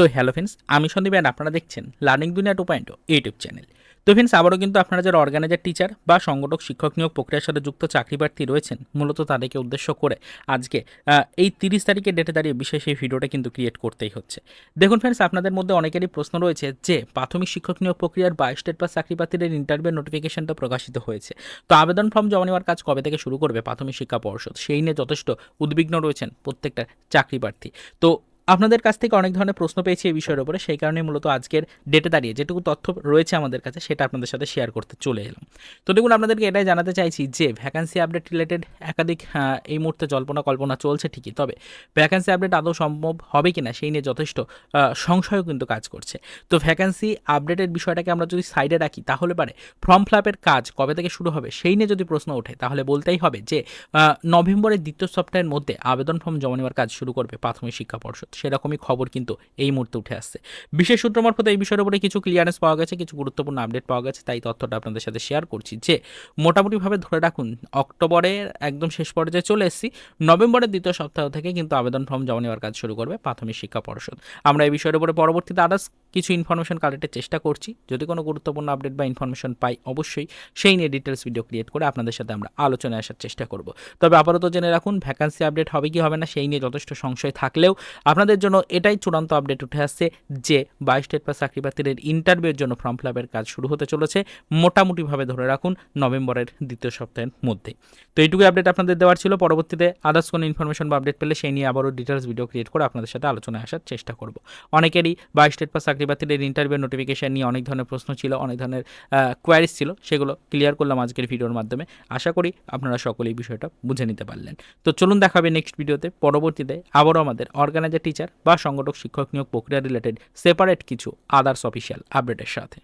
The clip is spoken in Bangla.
তো হ্যালো ফ্রেন্ডস আমি সন্দীপ and আপনারা দেখছেন learning Duniya two point YouTube channel তো ফ্রেন্ডস আবারও কিন্তু আপনারা যারা অর্গানাইজার টিচার বা সংগঠক, শিক্ষক নিয়োগ প্রক্রিয়ার সাথে যুক্ত চাকরি প্রার্থী রয়েছেন, মূলত তাদেরকে উদ্দেশ্য করে আজকে এই তিরিশ তারিখে ডেটে দাঁড়িয়ে বিশেষ এই ভিডিওটা কিন্তু ক্রিয়েট করতেই হচ্ছে। দেখুন ফ্রেন্ডস আপনাদের মধ্যে অনেকেরই প্রশ্ন রয়েছে যে, প্রাথমিক শিক্ষক নিয়োগ প্রক্রিয়ার বাইশ স্টেট পাস চাকরি প্রার্থীদের ইন্টারভিউ নোটিফিকেশনটা প্রকাশিত হয়েছে। তো আবেদন ফর্ম জমা নেওয়ার কাজ কবে থেকে শুরু করবে প্রাথমিক শিক্ষা পর্ষদ? সেই নিয়ে যথেষ্ট উদ্বিগ্ন রয়েছেন প্রত্যেকটা চাকরি প্রার্থী। তো আপনাদের কাছ থেকে অনেক ধরনের প্রশ্ন পেয়েছি এই বিষয়ের উপরে, সেই কারণে মূলত আজকের ডেটে দাঁড়িয়ে যেটুকু তথ্য রয়েছে আমাদের কাছে, সেটা আপনাদের সাথে শেয়ার করতে চলে এলাম। তো দেখুন, আপনাদেরকে এটাই জানাতে চাইছি যে ভ্যাকান্সি আপডেট রিলেটেড একাধিক এই মুহূর্তে জল্পনা কল্পনা চলছে ঠিকই, তবে ভ্যাকান্সি আপডেট আদৌ সম্ভব হবে কিনা সেই নিয়ে যথেষ্ট সংশয়ও কিন্তু কাজ করছে। তো ভ্যাকান্সি আপডেটের বিষয়টাকে আমরা যদি সাইডে রাখি, তাহলে পারে ফর্ম ফিলাপের কাজ কবে থেকে শুরু হবে সেই নিয়ে যদি প্রশ্ন ওঠে, তাহলে বলতেই হবে যে নভেম্বরের দ্বিতীয় সপ্তাহের মধ্যে আবেদন ফর্ম জমা নেওয়ার কাজ শুরু করবে প্রাথমিক শিক্ষা পর্ষদ। সেরকমই খবর কিন্তু এই মুহূর্তে উঠে আসছে। বিশেষ সূত্র মারফত এই বিষয়ের উপরে কিছু ক্লিয়ারেন্স পাওয়া গেছে, কিছু গুরুত্বপূর্ণ আপডেট পাওয়া গেছে, তাই তথ্যটা আপনাদের সাথে শেয়ার করছি যে, মোটামুটিভাবে ধরে রাখুন, অক্টোবরের একদম শেষ পর্যায়ে চলে এসেছি, নভেম্বরের দ্বিতীয় সপ্তাহ থেকে কিন্তু আবেদন ফর্ম জমা নেওয়ার কাজ শুরু করবে প্রাথমিক শিক্ষা পর্ষদ। আমরা এই বিষয়ের উপরে পরবর্তীতে আদার্স কিছু ইনফরমেশন কালেক্টের চেষ্টা করছি। যদি কোনো গুরুত্বপূর্ণ আপডেট বা ইনফরমেশন পাই, অবশ্যই সেই নিয়ে ডিটেলস ভিডিও ক্রিয়েট করে আপনাদের সাথে আমরা আলোচনায় আসার চেষ্টা করব। তবে আপাতত জেনে রাখুন ভ্যাকান্সি আপডেট হবে কি হবে না, সেই নিয়ে যথেষ্ট সংশয় থাকলেও আপনাদের জন্য এটাই চূড়ান্ত আপডেট উঠে আসছে যে বাইশ স্টেট পাস চাকরি প্রার্থীদের ইন্টারভিউর জন্য ফর্ম ফিলাপের কাজ শুরু হতে চলেছে। মোটামুটিভাবে ধরে রাখুন, নভেম্বরের দ্বিতীয় সপ্তাহের মধ্যে। তো এইটুকু আপডেট আপনাদের দেওয়ার ছিল। পরবর্তীতে আদার্স কোনো ইনফরমেশন বা আপডেট পেলে সেই নিয়ে আবারও ডিটেলস ভিডিও ক্রিয়েট করে আপনাদের সাথে আলোচনায় আসার চেষ্টা করব। অনেকেরই বাইশ স্টেট পাস চাকরি প্রার্থীদের ইন্টারভিউ নোটিফিকেশান নিয়ে অনেক ধরনের প্রশ্ন ছিল, অনেক ধরনের কোয়ারিজ ছিল, সেগুলো ক্লিয়ার করলাম আজকের ভিডিওর মাধ্যমে। আশা করি আপনারা সকলেই বিষয়টা বুঝে নিতে পারলেন। তো চলুন দেখাবে নেক্সট ভিডিওতে। পরবর্তীতে আবারও আমাদের অর্গানাইজার টিচার বা সংগঠক, শিক্ষক নিয়োগ প্রক্রিয়া রিলেটেড সেপারেট কিছু আদার্স অফিসিয়াল আপডেটের সাথে।